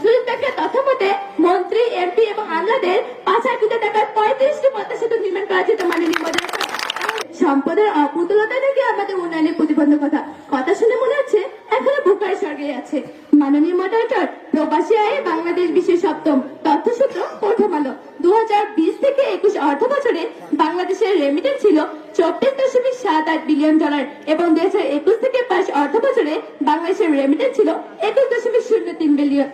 সুযোগ তথামতে মানে সম্পদের অকুতুলতা নাকি আমাদের উন্নয়নের প্রতিবন্ধকতা কথা। শুনে মনে হচ্ছে এখনও বুকায় স্বর্গে আছে। মাননীয় মডারেটর প্রবাসী আয়ে বাংলাদেশ বিশ্বের সপ্তম। চব্বিশ দশমিক সাত আট বিলিয়ন ডলার এবং দুই হাজার একুশ থেকে পাঁচ অর্থ বছরে বাংলাদেশের রেমিটেন্স ছিল একুশ দশমিক শূন্য তিন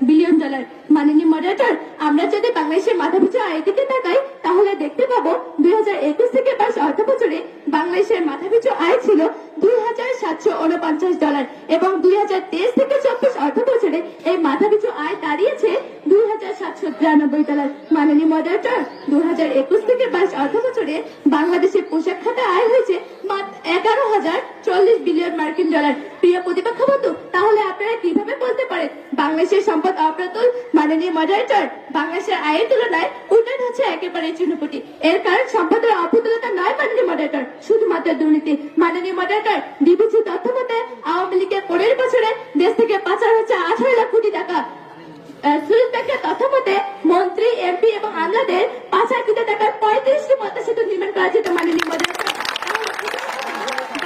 বিলিয়ন ডলার। মাননীয় মডারেটর আমরা যদি বাংলাদেশের মাথাপিছু আয়ের দিকে তাকাই, তাহলে দেখতে পাবো দুই হাজার একুশ থেকে পাঁচ অর্থ বছরে বাংলাদেশের মাথাপিছু আয় ছিল দুই হাজার সাতশো উনপঞ্চাশ ডলার এবং দুই হাজার তেইশ থেকে চব্বিশ অর্থ বছরে এই মাথাপিছু আয় দাঁড়িয়েছে দুই হাজার সাতশো তিরানব্বই ডলার। মাননীয় মডারেটর দুই হাজার একুশ থেকে বাইশ অর্থ বছরে বাংলাদেশের পোশাক খাতে আয় হয়েছে এগারো হাজার চল্লিশ বিলিয়ন মার্কিন ডলার। প্রিয় প্রতিপক্ষ বন্ধু, তাহলে আপনারা কীভাবে বলতে পারেন বাংলাদেশের সম্পদ অপ্রতুল? মাননীয় মডারেটর বাংলাদেশের আয়ের তুলনায় উন্নয়ন হচ্ছে একেবারে চুনোপুটি। এর কারণ সম্পদের অপ্রতুলতা নয়, মাননীয় মডারেটর শুধুমাত্র দুর্নীতি। মাননীয় মডারেটর ডিবিসি তথ্য মতে আওয়ামী লীগের পনেরো বছরে দেশ থেকে পাচার হচ্ছে আঠারো লাখ কোটি টাকা। মন্ত্রী, এমপি এবং আমলাদের পঁয়ত্রিশটি পদ্মা সেতু নির্মাণ করা যেত মাননীয় মডারেটর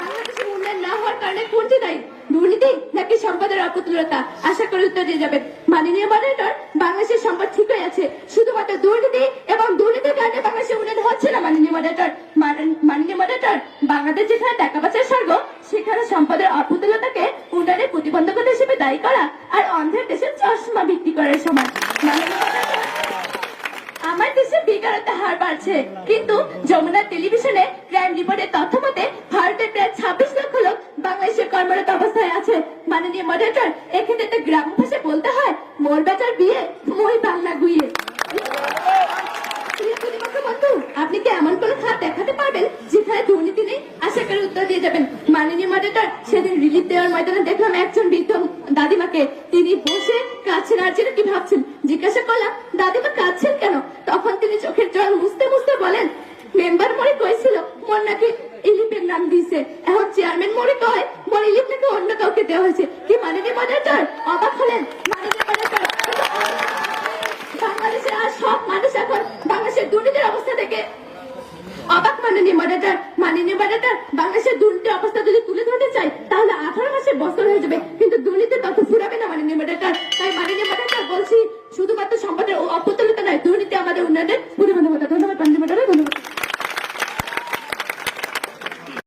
বাংলাদেশের উন্নয়ন না হওয়ার কারণে কোনটি দায়ী? দুর্নীতি নাকি সম্পদের অপ্রতুলতা? আশা করি উত্তর দিয়ে যাবেন। মাননীয় মডারেটর, বাংলাদেশের সম্পদ ঠিক হয়ে আছে, শুধুমাত্র দুর্নীতি এবং দুর্নীতির কারণে বাংলাদেশের উন্নয়ন হচ্ছে না, মাননীয় মডারেটর। মান- মাননীয় মডারেটর, বাংলাদেশ যেখানে টাকা সম্পদের অপ্রতুলতাকে উন্নয়নের প্রতিবন্ধকতা হিসেবে দায়ী করা আর অন্ধ্রের দেশে চশমা বিক্রি করার সময়। আমার দেশে বেকারত্বের হার বাড়ছে, কিন্তু যমুনা টেলিভিশনে ক্রাইম রিপোর্টের তথ্য মতে ভারতের প্রায় ছাব্বিশ লক্ষ লোক বাংলাদেশে কর্মরত অবস্থায় আছে। মাননীয় মডারেটর এক্ষেত্রে তো গ্রাম ভাষায় বলতে হয়, মোর বেচার বিয়ে, মই বাংলা গুইয়ে। আপনি কি এমন কোন খাত দেখাতে পারবেন যেখানে দুর্নীতি নেই? আশা করি উত্তর দিয়ে যাবেন। মাননীয় মডারেটর সেদিন রিলিফ দেওয়ার ময়দানে দেখলাম একজন বৃদ্ধ দাদিমাকে। তিনি বসে কাছে আর যেন কি ভাবছেন? জিজ্ঞাসা করলাম, দাদিমা কাঁদছেন কেন? তখন তিনি চোখের জল মুছতে মুছতে বলেন, মেম্বার মরে কইছিল, মোর নাকি ইলিপের নাম দিয়েছে। এখন চেয়ারম্যান মরে কয়, মোর ইলিপ নাকি অন্য কাউকে দেওয়া হয়েছে। কি মাননীয় মডারেটর অবাক হলেন। বাংলাদেশের আর সব মানুষ এখন বাংলাদেশের দুর্নীতির অবস্থা থেকে মাননীয় মাদাটার মাননীয় মাদাটার বাংলাদেশের দুর্নীতি অবস্থা যদি তুলে ধরতে চাই তাহলে আঠারো মাসে বছর হয়ে যাবে। কিন্তু দুর্নীতি তত ফুরাবে না মাননীয় মাদাটার তাই মাননীয় মাদাটার বলছি, শুধুমাত্র সম্পদের অপতুলতা নয়, দুর্নীতি আমাদের উন্নয়নের পরিবর্তন